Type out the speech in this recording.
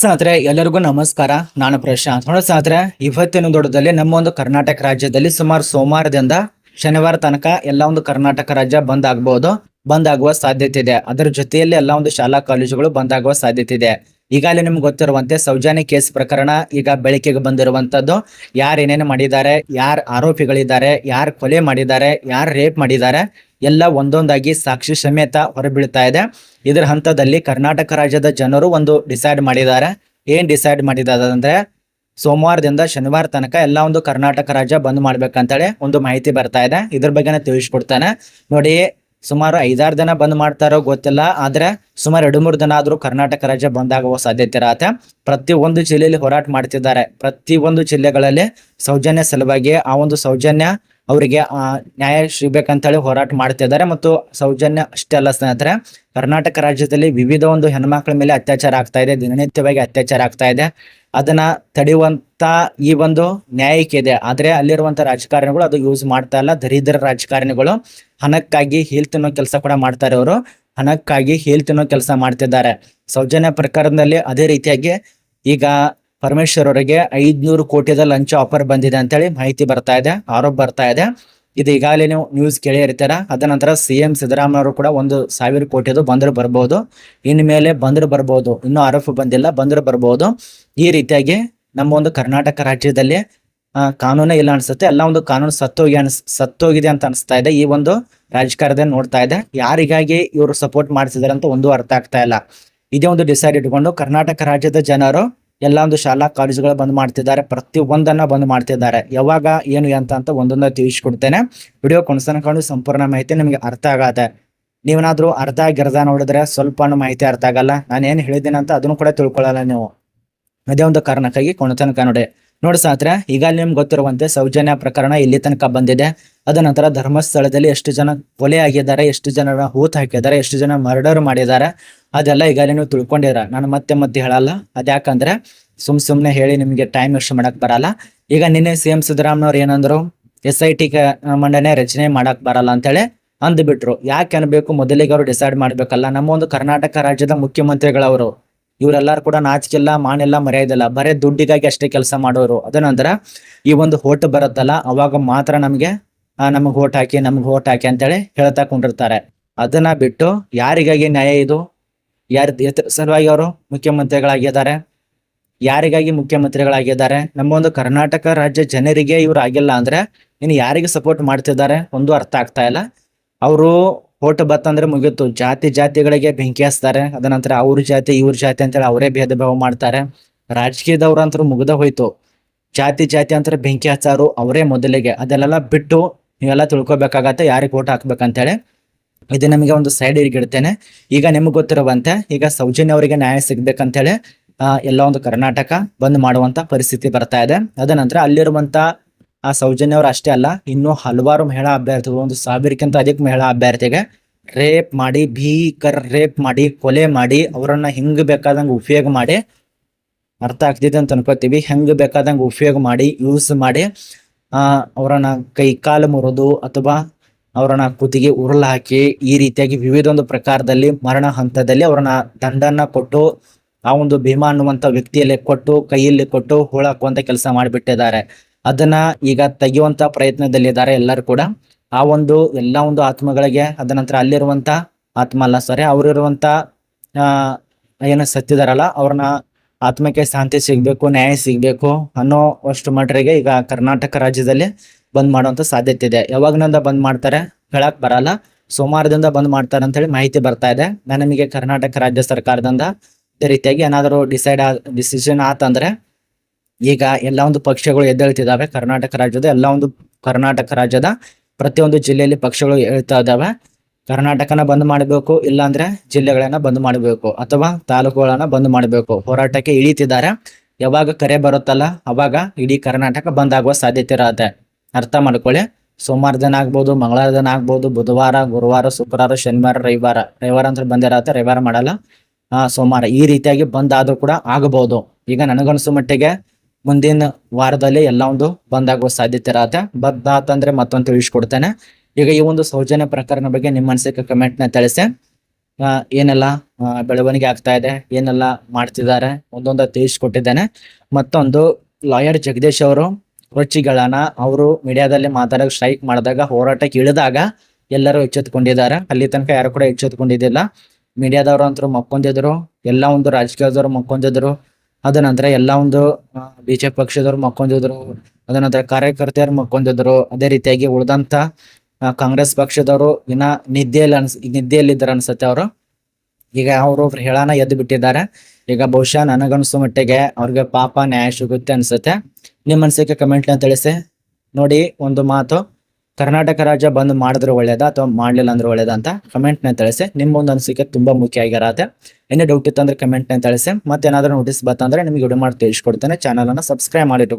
ಸಾದ್ರೆ ಎಲ್ಲರಿಗೂ ನಮಸ್ಕಾರ. ನಾನು ಪ್ರಶಾಂತ್. ನೋಡ ಸ್ನೇಹಿತರೆ, ಇವತ್ತಿನ ದೊಡ್ಡದಲ್ಲಿ ನಮ್ಮ ಒಂದು ಕರ್ನಾಟಕ ರಾಜ್ಯದಲ್ಲಿ ಸುಮಾರು ಸೋಮವಾರದಿಂದ ಶನಿವಾರ ತನಕ ಎಲ್ಲ ಒಂದು ಕರ್ನಾಟಕ ರಾಜ್ಯ ಬಂದ್ ಆಗ್ಬಹುದು ಬಂದ್ ಆಗುವ ಸಾಧ್ಯತೆ ಇದೆ. ಅದರ ಜೊತೆಯಲ್ಲಿ ಎಲ್ಲ ಒಂದು ಶಾಲಾ ಕಾಲೇಜುಗಳು ಬಂದ್ ಆಗುವ ಸಾಧ್ಯತೆ ಇದೆ. ಈಗಾಗಲೇ ನಿಮ್ಗೆ ಗೊತ್ತಿರುವಂತೆ ಸೌಜನ್ಯ ಕೇಸ್ ಪ್ರಕರಣ ಈಗ ಬೆಳಕಿಗೆ ಬಂದಿರುವಂತದ್ದು ಯಾರು ಏನೇನು ಮಾಡಿದ್ದಾರೆ, ಯಾರು ಆರೋಪಿಗಳಿದ್ದಾರೆ, ಯಾರು ಕೊಲೆ ಮಾಡಿದ್ದಾರೆ, ಯಾರು ರೇಪ್ ಮಾಡಿದ್ದಾರೆ ಎಲ್ಲ ಒಂದೊಂದಾಗಿ ಸಾಕ್ಷಿ ಸಮೇತ ಹೊರಬೀಳ್ತಾ ಇದೆ. ಇದರ ಹಂತದಲ್ಲಿ ಕರ್ನಾಟಕ ರಾಜ್ಯದ ಜನರು ಒಂದು ಡಿಸೈಡ್ ಮಾಡಿದ್ದಾರೆ. ಏನ್ ಡಿಸೈಡ್ ಮಾಡಿದ್ದಾರೆ ಅಂದ್ರೆ ಸೋಮವಾರದಿಂದ ಶನಿವಾರ ತನಕ ಎಲ್ಲ ಒಂದು ಕರ್ನಾಟಕ ರಾಜ್ಯ ಬಂದ್ ಮಾಡ್ಬೇಕಂತೇಳಿ ಒಂದು ಮಾಹಿತಿ ಬರ್ತಾ ಇದೆ. ಇದ್ರ ಬಗ್ಗೆ ತಿಳಿಸ್ಕೊಡ್ತಾನೆ. ನೋಡಿ, ಸುಮಾರು ಐದಾರು ದಿನ ಬಂದ್ ಮಾಡ್ತಾರೋ ಗೊತ್ತಿಲ್ಲ. ಆದ್ರೆ ಸುಮಾರು ಎರಡು ಮೂರು ದಿನ ಆದ್ರೂ ಕರ್ನಾಟಕ ರಾಜ್ಯ ಬಂದ್ ಆಗುವ ಸಾಧ್ಯತೆ ಇರತ್ತೆ. ಪ್ರತಿ ಒಂದು ಜಿಲ್ಲೆಯಲ್ಲಿ ಹೋರಾಟ ಮಾಡ್ತಿದ್ದಾರೆ. ಪ್ರತಿ ಒಂದು ಜಿಲ್ಲೆಗಳಲ್ಲಿ ಸೌಜನ್ಯ ಸಲುವಾಗಿ ಆ ಒಂದು ಸೌಜನ್ಯ ಅವರಿಗೆ ನ್ಯಾಯ ಸಿಗ್ಬೇಕಂತೇಳಿ ಹೋರಾಟ ಮಾಡ್ತಿದ್ದಾರೆ ಮತ್ತು ಸೌಜನ್ಯ ಅಷ್ಟೇ ಅಲ್ಲ ಸ್ನೇಹಿತರೆ, ಕರ್ನಾಟಕ ರಾಜ್ಯದಲ್ಲಿ ವಿವಿಧ ಒಂದು ಹೆಣ್ಮಕ್ಳ ಮೇಲೆ ಅತ್ಯಾಚಾರ ಆಗ್ತಾ ಇದೆ, ದಿನನಿತ್ಯವಾಗಿ ಅತ್ಯಾಚಾರ ಆಗ್ತಾ ಇದೆ. ಅದನ್ನ ತಡೆಯುವಂತ ಈ ಒಂದು ನ್ಯಾಯಕ್ಕೆ ಇದೆ. ಆದ್ರೆ ಅಲ್ಲಿರುವಂತ ರಾಜಕಾರಣಿಗಳು ಅದು ಯೂಸ್ ಮಾಡ್ತಾ ಇಲ್ಲ. ದರಿದ್ರ ರಾಜಕಾರಣಿಗಳು ಹಣಕ್ಕಾಗಿ ಹೀಲ್ ತಿನ್ನೋ ಕೆಲಸ ಕೂಡ ಮಾಡ್ತಾರೆ ಅವರು ಹಣಕ್ಕಾಗಿ ಹೀಲ್ ತಿನ್ನೋ ಕೆಲಸ ಮಾಡ್ತಿದ್ದಾರೆ. ಸೌಜನ್ಯ ಪ್ರಕರಣದಲ್ಲಿ ಅದೇ ರೀತಿಯಾಗಿ ಈಗ ಪರಮೇಶ್ವರ್ ಅವರಿಗೆ ಐದ್ನೂರು ಕೋಟಿದ ಲಂಚ ಆಫರ್ ಬಂದಿದೆ ಅಂತೇಳಿ ಮಾಹಿತಿ ಬರ್ತಾ ಇದೆ, ಆರೋಪ ಬರ್ತಾ ಇದೆ. ಇದು ಈಗಾಗಲೇ ನೀವು ನ್ಯೂಸ್ ಕೇಳಿ ಇರ್ತೀರ ಅದ ನಂತರ ಸಿ ಎಂ ಸಿದ್ದರಾಮಯ್ಯ ಕೂಡ ಒಂದು ಸಾವಿರ ಕೋಟಿದು ಬಂದರು ಬರ್ಬೋದು. ಇನ್ಮೇಲೆ ಬಂದರು ಬರ್ಬೋದು. ಇನ್ನೂ ಆರೋಪ ಬಂದಿಲ್ಲ, ಬಂದರು ಬರ್ಬೋದು. ಈ ರೀತಿಯಾಗಿ ನಮ್ಮ ಒಂದು ಕರ್ನಾಟಕ ರಾಜ್ಯದಲ್ಲಿ ಕಾನೂನೇ ಇಲ್ಲ ಅನಿಸುತ್ತೆ. ಎಲ್ಲ ಒಂದು ಕಾನೂನು ಸತ್ತೋಗಿ ಅನ್ಸ್, ಸತ್ತೋಗಿದೆ ಅಂತ ಅನಿಸ್ತಾ ಇದೆ. ಈ ಒಂದು ರಾಜಕಾರಣದಲ್ಲಿ ನೋಡ್ತಾ ಇದೆ. ಯಾರಿಗಾಗಿ ಇವರು ಸಪೋರ್ಟ್ ಮಾಡಿಸಿದಾರೆ ಅಂತ ಒಂದು ಅರ್ಥ ಆಗ್ತಾ ಇಲ್ಲ. ಇದೇ ಒಂದು ಡಿಸೈಡ್ ಇಟ್ಕೊಂಡು ಕರ್ನಾಟಕ ರಾಜ್ಯದ ಜನರು ಎಲ್ಲ ಒಂದು ಶಾಲಾ ಕಾಲೇಜುಗಳು ಬಂದ್ ಮಾಡ್ತಿದ್ದಾರೆ. ಪ್ರತಿ ಒಂದನ್ನ ಬಂದ್ ಮಾಡ್ತಿದ್ದಾರೆ. ಯಾವಾಗ, ಏನು ಅಂತ ಅಂತ ಒಂದೊಂದ ತಿಳಿಸ್ಕೊಡ್ತೇನೆ. ವಿಡಿಯೋ ಕೊನೆಸನಕೊಂಡು ಸಂಪೂರ್ಣ ಮಾಹಿತಿ ನಿಮಗೆ ಅರ್ಥ ಆಗತ್ತೆ. ನೀವೇನಾದ್ರೂ ಅರ್ಧ ಗಿರ್ಧ ನೋಡಿದ್ರೆ ಸ್ವಲ್ಪ ಮಾಹಿತಿ ಅರ್ಥ ಆಗಲ್ಲ. ನಾನು ಏನು ಹೇಳಿದ್ದೀನಿ ಅಂತ ಅದನ್ನು ಕೂಡ ತಿಳ್ಕೊಳ್ಳಲ್ಲ ನೀವು. ಅದೇ ಒಂದು ಕಾರಣಕ್ಕಾಗಿ ಕೊನತನಕ ನೋಡಿ. ನೋಡಿ ಸಾತ್ರ ಈಗ ನಿಮ್ಗೆ ಗೊತ್ತಿರುವಂತೆ ಸೌಜನ್ಯ ಪ್ರಕರಣ ಇಲ್ಲಿ ತನಕ ಬಂದಿದೆ. ಅದ ನಂತರ ಧರ್ಮಸ್ಥಳದಲ್ಲಿ ಎಷ್ಟು ಜನ ಕೊಲೆ ಆಗಿದ್ದಾರೆ, ಎಷ್ಟು ಜನರ ಹೂತ್ ಹಾಕಿದ್ದಾರೆ, ಎಷ್ಟು ಜನ ಮರ್ಡರ್ ಮಾಡಿದ್ದಾರೆ, ಅದೆಲ್ಲ ಈಗಲೇ ನೀವು ತಿಳ್ಕೊಂಡಿರ ನಾನು ಮತ್ತೆ ಮತ್ತೆ ಹೇಳಲ್ಲ. ಅದ್ಯಾಕಂದ್ರೆ ಸುಮ್ ಸುಮ್ನೆ ಹೇಳಿ ನಿಮಗೆ ಟೈಮ್ ವೇಸ್ಟ್ ಮಾಡಕ್ ಬರಲ್ಲ. ಈಗ ನಿನ್ನೆ ಸಿ ಎಂ ಸಿದ್ದರಾಮಯ್ಯವ್ರು ಏನಂದ್ರು, ಎಸ್ ಐ ಟಿ ಮಂಡನೆ ರಚನೆ ಮಾಡಕ್ ಬರಲ್ಲ ಅಂತೇಳಿ ಅಂದ್ಬಿಟ್ರು. ಯಾಕೆ ಅನ್ಬೇಕು? ಮೊದಲಿಗೆ ಅವರು ಡಿಸೈಡ್ ಮಾಡ್ಬೇಕಲ್ಲ. ನಮ್ಮ ಒಂದು ಕರ್ನಾಟಕ ರಾಜ್ಯದ ಮುಖ್ಯಮಂತ್ರಿಗಳವರು ಇವರೆಲ್ಲರೂ ಕೂಡ ನಾಚಿಕೆಲ್ಲ, ಮಾನೆಲ್ಲ ಮರೆಯೋದಿಲ್ಲ. ಬರೇ ದುಡ್ಡಿಗಾಗಿ ಅಷ್ಟೇ ಕೆಲಸ ಮಾಡೋರು. ಅದ ನಂತರ ಈ ಒಂದು ಹೋಟ್ ಬರುತ್ತಲ್ಲ, ಅವಾಗ ಮಾತ್ರ ನಮಗೆ ನಮಗೆ ಓಟ್ ಹಾಕಿ, ನಮ್ಗೆ ಓಟ್ ಹಾಕಿ ಅಂತೇಳಿ ಹೇಳ್ತಾ ಕೊಂಡಿರ್ತಾರೆ. ಅದನ್ನ ಬಿಟ್ಟು ಯಾರಿಗಾಗಿ ನ್ಯಾಯ ಇದು? ಯಾರ ಸಲುವಾಗಿ ಅವರು ಮುಖ್ಯಮಂತ್ರಿಗಳಾಗಿದ್ದಾರೆ. ಯಾರಿಗಾಗಿ ಮುಖ್ಯಮಂತ್ರಿಗಳಾಗಿದ್ದಾರೆ? ನಮ್ಮ ಒಂದು ಕರ್ನಾಟಕ ರಾಜ್ಯ ಜನರಿಗೆ ಇವ್ರು ಆಗಿಲ್ಲ ಅಂದ್ರೆ ಇನ್ನು ಯಾರಿಗೆ ಸಪೋರ್ಟ್ ಮಾಡ್ತಿದ್ದಾರೆ? ಒಂದು ಅರ್ಥ ಆಗ್ತಾ ಇಲ್ಲ. ಅವರು ಓಟ್ ಬತ್ತಂದ್ರೆ ಮುಗೀತು. ಜಾತಿ ಜಾತಿಗಳಿಗೆ ಬೆಂಕಿ ಹಚ್ತಾರೆ. ಅದ ನಂತರ ಅವ್ರ ಜಾತಿ, ಇವ್ರ ಜಾತಿ ಅಂತೇಳಿ ಅವರೇ ಭೇದ ಭಾವ ಮಾಡ್ತಾರೆ. ರಾಜಕೀಯದವ್ರ ಅಂತ ಮುಗಿದ ಹೋಯ್ತು. ಜಾತಿ ಜಾತಿ ಅಂತ ಬೆಂಕಿ ಹಚ್ಚಾರು ಅವರೇ ಮೊದಲಿಗೆ. ಅದೆಲ್ಲ ಬಿಟ್ಟು ನೀವೆಲ್ಲ ತಿಳ್ಕೊಬೇಕಾಗತ್ತೆ, ಯಾರಿಗೆ ಓಟ್ ಹಾಕ್ಬೇಕಂತೇಳಿ ಇದು ನಮಗೆ ಒಂದು ಸೈಡ್ ಇಡ್ತೇನೆ ಈಗ ನಿಮ್ಗೆ ಗೊತ್ತಿರುವಂತೆ, ಈಗ ಸೌಜನ್ಯ ಅವರಿಗೆ ನ್ಯಾಯ ಸಿಗ್ಬೇಕಂತೇಳಿ ಎಲ್ಲ ಒಂದು ಕರ್ನಾಟಕ ಬಂದ್ ಮಾಡುವಂತ ಪರಿಸ್ಥಿತಿ ಬರ್ತಾ ಇದೆ. ಅದ ನಂತರ ಅಲ್ಲಿರುವಂತ ಆ ಸೌಜನ್ಯ ಅವರು ಅಷ್ಟೇ ಅಲ್ಲ, ಇನ್ನೂ ಹಲವಾರು ಮಹಿಳಾ ಅಭ್ಯರ್ಥಿಗಳು, ಒಂದು ಸಾವಿರಕ್ಕಿಂತ ಅಧಿಕ ಮಹಿಳಾ ಅಭ್ಯರ್ಥಿಗೆ ರೇಪ್ ಮಾಡಿ, ಭೀಕರ ರೇಪ್ ಮಾಡಿ, ಕೊಲೆ ಮಾಡಿ, ಅವರನ್ನ ಹೆಂಗ್ ಬೇಕಾದಂಗೆ ಉಪಯೋಗ ಮಾಡಿ, ಅರ್ಥ ಆಗ್ತಿದೆ ಅಂತ ಅನ್ಕೋತೀವಿ. ಹೆಂಗ್ ಬೇಕಾದಂಗೆ ಉಪಯೋಗ ಮಾಡಿ ಯೂಸ್ ಮಾಡಿ, ಆ, ಅವರನ್ನ ಕೈ ಕಾಲು ಮುರಿದು ಅಥವಾ ಅವರನ್ನ ಕುತ್ತಿಗೆ ಉರುಳು ಹಾಕಿ, ಈ ರೀತಿಯಾಗಿ ವಿವಿಧ ಒಂದು ಪ್ರಕಾರದಲ್ಲಿ ಮರಣ ಹಂತದಲ್ಲಿ ಅವರನ್ನ ದಂಡನ್ನ ಕೊಟ್ಟು, ಆ ಒಂದು ಭೀಮಾ ಅನ್ನುವಂತ ವ್ಯಕ್ತಿಯಲ್ಲಿ ಕೊಟ್ಟು, ಕೈಯಲ್ಲಿ ಕೊಟ್ಟು ಹೂಳಾಕುವಂತ ಕೆಲಸ ಮಾಡಿಬಿಟ್ಟಿದ್ದಾರೆ. ಅದನ್ನ ಈಗ ತೆಗೆಯುವಂತ ಪ್ರಯತ್ನದಲ್ಲಿದ್ದಾರೆ ಎಲ್ಲರೂ ಕೂಡ. ಆ ಒಂದು ಎಲ್ಲ ಒಂದು ಆತ್ಮಗಳಿಗೆ ಅದ ನಂತರ ಅಲ್ಲಿರುವಂತ ಆತ್ಮ ಅಲ್ಲ ಸರಿ ಅವರಿರುವಂತ ಏನು ಸತ್ತಿದಾರಲ್ಲ, ಅವ್ರನ್ನ ಆತ್ಮಕ್ಕೆ ಶಾಂತಿ ಸಿಗ್ಬೇಕು, ನ್ಯಾಯ ಸಿಗ್ಬೇಕು ಅನ್ನೋ ಅಷ್ಟು ಮಟ್ರಿಗೆ ಈಗ ಕರ್ನಾಟಕ ರಾಜ್ಯದಲ್ಲಿ ಬಂದ್ ಮಾಡುವಂತ ಸಾಧ್ಯತೆ ಇದೆ. ಯಾವಾಗನಿಂದ ಬಂದ್ ಮಾಡ್ತಾರೆ ಹೇಳಕ್ ಬರಲ್ಲ. ಸೋಮವಾರದಿಂದ ಬಂದ್ ಮಾಡ್ತಾರೆ ಅಂತ ಹೇಳಿ ಮಾಹಿತಿ ಬರ್ತಾ ಇದೆ. ನಾನು ನಿಮಗೆ ಕರ್ನಾಟಕ ರಾಜ್ಯ ಸರ್ಕಾರದಿಂದ ಅದೇ ರೀತಿಯಾಗಿ ಏನಾದರೂ ಡಿಸೈಡ್ ಡಿಸಿಷನ್ ಆತಂದ್ರೆ ಈಗ ಎಲ್ಲ ಒಂದು ಪಕ್ಷಗಳು ಎದ್ದೇಳ್ತಿದ್ದಾವೆ ಕರ್ನಾಟಕ ರಾಜ್ಯದ ಎಲ್ಲ ಒಂದು ಕರ್ನಾಟಕ ರಾಜ್ಯದ ಪ್ರತಿಯೊಂದು ಜಿಲ್ಲೆಯಲ್ಲಿ ಪಕ್ಷಗಳು ಹೇಳ್ತಾ ಇದ್ದಾವೆ ಕರ್ನಾಟಕನ ಬಂದ್ ಮಾಡಬೇಕು, ಇಲ್ಲಾಂದ್ರೆ ಜಿಲ್ಲೆಗಳನ್ನ ಬಂದ್ ಮಾಡಬೇಕು ಅಥವಾ ತಾಲೂಕುಗಳನ್ನ ಬಂದ್ ಮಾಡಬೇಕು. ಹೋರಾಟಕ್ಕೆ ಇಳಿತಿದ್ದಾರೆ. ಯಾವಾಗ ಕರೆ ಬರುತ್ತಲ್ಲ, ಅವಾಗ ಇಡೀ ಕರ್ನಾಟಕ ಬಂದ್ ಆಗುವ ಸಾಧ್ಯತೆ ಇರತ್ತೆ. ಅರ್ಥ ಮಾಡ್ಕೊಳ್ಳಿ. ಸೋಮವಾರ ದಿನ ಆಗ್ಬೋದು, ಮಂಗಳವಾರ ದಿನ ಆಗ್ಬೋದು, ಬುಧವಾರ, ಗುರುವಾರ, ಶುಕ್ರವಾರ, ಶನಿವಾರ, ರವಿವಾರ. ರವಿವಾರ ಅಂತ ಬಂದಿರತ್ತೆ ರವಿವಾರ ಮಾಡಲ್ಲ. ಸೋಮವಾರ ಈ ರೀತಿಯಾಗಿ ಬಂದ್ ಆದ್ರೂ ಕೂಡ ಆಗಬಹುದು ಈಗ ನನಗನ್ಸೋ ಮಟ್ಟಿಗೆ ಮುಂದಿನ ವಾರದಲ್ಲಿ ಎಲ್ಲ ಒಂದು ಬಂದ್ ಆಗುವ ಸಾಧ್ಯತೆ ಇರತ್ತೆ. ಬಂದ್ ಆತಂದ್ರೆ ಮತ್ತೊಂದು ತಿಳಿಸ್ಕೊಡ್ತೇನೆ. ಈಗ ಈ ಒಂದು ಸೌಜನ್ಯ ಪ್ರಕರಣ ಬಗ್ಗೆ ನಿಮ್ಮ ಅನಿಸಿಕೆ ಕಮೆಂಟ್ನ ತಿಳಿಸಿ. ಏನೆಲ್ಲ ಬೆಳವಣಿಗೆ ಆಗ್ತಾ ಇದೆ, ಏನೆಲ್ಲ ಮಾಡ್ತಿದ್ದಾರೆ ಒಂದೊಂದು ತಿಳಿಸ್ಕೊಟ್ಟಿದ್ದೇನೆ. ಮತ್ತೊಂದು, ಲಾಯರ್ ಜಗದೀಶ್ ಅವರು ಕೊಚ್ಚಿಗಳನ್ನ ಅವರು ಮೀಡಿಯಾದಲ್ಲಿ ಮಾತಾಡೋಕೆ ಸ್ಟ್ರೈಕ್ ಮಾಡಿದಾಗ ಹೋರಾಟಕ್ಕೆ ಇಳಿದಾಗ ಎಲ್ಲರೂ ಎಚ್ಚೆತ್ಕೊಂಡಿದ್ದಾರೆ. ಅಲ್ಲಿ ತನಕ ಯಾರು ಕೂಡ ಎಚ್ಚೆತ್ಕೊಂಡಿದ್ದಿಲ್ಲ. ಮೀಡಿಯಾದವರು ಅಂತೂ ಮಕ್ಕೊಂದಿದ್ರು, ಎಲ್ಲ ಒಂದು ರಾಜಕೀಯದವರು ಮಕ್ಕೊಂದಿದ್ರು. ಅದ ನಂತರ ಎಲ್ಲ ಒಂದು ಬಿಜೆಪಿ ಪಕ್ಷದವ್ರು ಮಕ್ಕೊಂದಿದ್ರು ಅದ ನಂತರ ಕಾರ್ಯಕರ್ತೆಯರು ಮಕ್ಕೊಂದಿದ್ರು ಅದೇ ರೀತಿಯಾಗಿ ಉಳಿದಂತ ಕಾಂಗ್ರೆಸ್ ಪಕ್ಷದವರು ಇನ್ನ ನಿದ್ದೆಯಲ್ಲಿ ಅನ್ಸ್ ನಿದ್ದೆಯಲ್ಲಿದ್ದಾರೆ ಅನ್ಸುತ್ತೆ ಅವರು. ಈಗ ಅವರು ಹೇಳಾನ ಎದ್ದು ಬಿಟ್ಟಿದ್ದಾರೆ. ಈಗ ಬಹುಶಃ ನನಗನ್ಸೋ ಮಟ್ಟಿಗೆ ಅವ್ರಿಗೆ ಪಾಪ ನ್ಯಾಯ ಸಿಗುತ್ತೆ ಅನ್ಸುತ್ತೆ. ನಿಮ್ಮ ಅನ್ಸಿಕೆ ಕಮೆಂಟ್ನ ತಿಳಿಸಿ. ನೋಡಿ ಒಂದು ಮಾತು. ಕರ್ನಾಟಕ ರಾಜ್ಯ ಬಂದ್ ಮಾಡಿದ್ರೆ ಒಳ್ಳೇದ ಅಥವಾ ಮಾಡ್ಲಿಲ್ಲ ಅಂದ್ರೆ ಒಳ್ಳೇದ ಅಂತ ಕಮೆಂಟ್ನ ತಿಳಿಸಿ. ನಿಮ್ಮ ಒಂದು ಅನಿಸಿಕೆ ತುಂಬಾ ಮುಖ್ಯ ಆಗಿರತ್ತೆ. ಏನೇ ಡೌಟ್ ಇತ್ತು ಅಂದ್ರೆ ಕಮೆಂಟ್ನ ತಿಳಿಸಿ. ಮತ್ತೇನಾದ್ರೂ ನೋಟಿಸ್ ಬಂತಂದ್ರೆ ನಿಮ್ಗೆ ವಿಡಿಯೋ ಮಾಡಿ ತಿಳಿಸ್ಕೊಡ್ತೇನೆ. ಚಾನಲ್ ಅನ್ನ ಸಬ್ಸ್ಕ್ರೈಬ್ ಮಾಡಿ